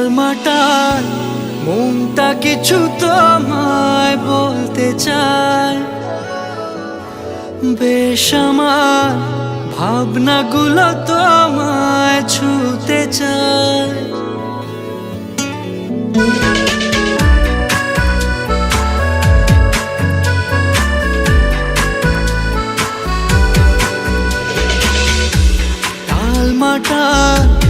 টালমাটাল মনটা কিছু তোমায় বলতে চায় বেশ আমার ভাবনাগুলো তোমায় ছুতে চায় মনটা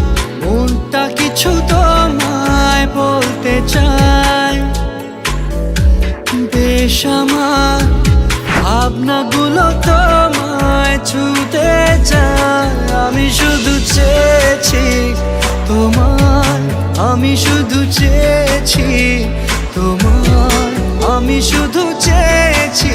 ভাবনাগুলো তোমায় ছুতে চায়। আমি শুধু চেয়েছি তোমার আমি শুধু চেয়েছি তোমার আমি শুধু চেয়েছি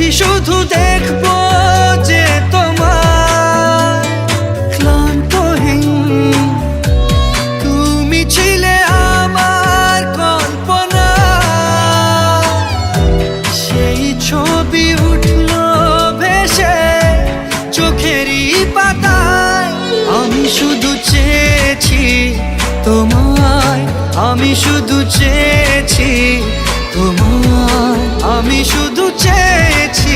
ভেবেছি শুধু দেখব যে তোমার ক্লান্তহীন। তুমি ছিলে আমার কল্পনা। সেই ছবি উঠল ভেসে চোখেরই পাতায়। আমি শুধু চেয়েছি তোমায়, আমি শুধু চেয়েছি তোমায়। আমি শুধু চেয়েছি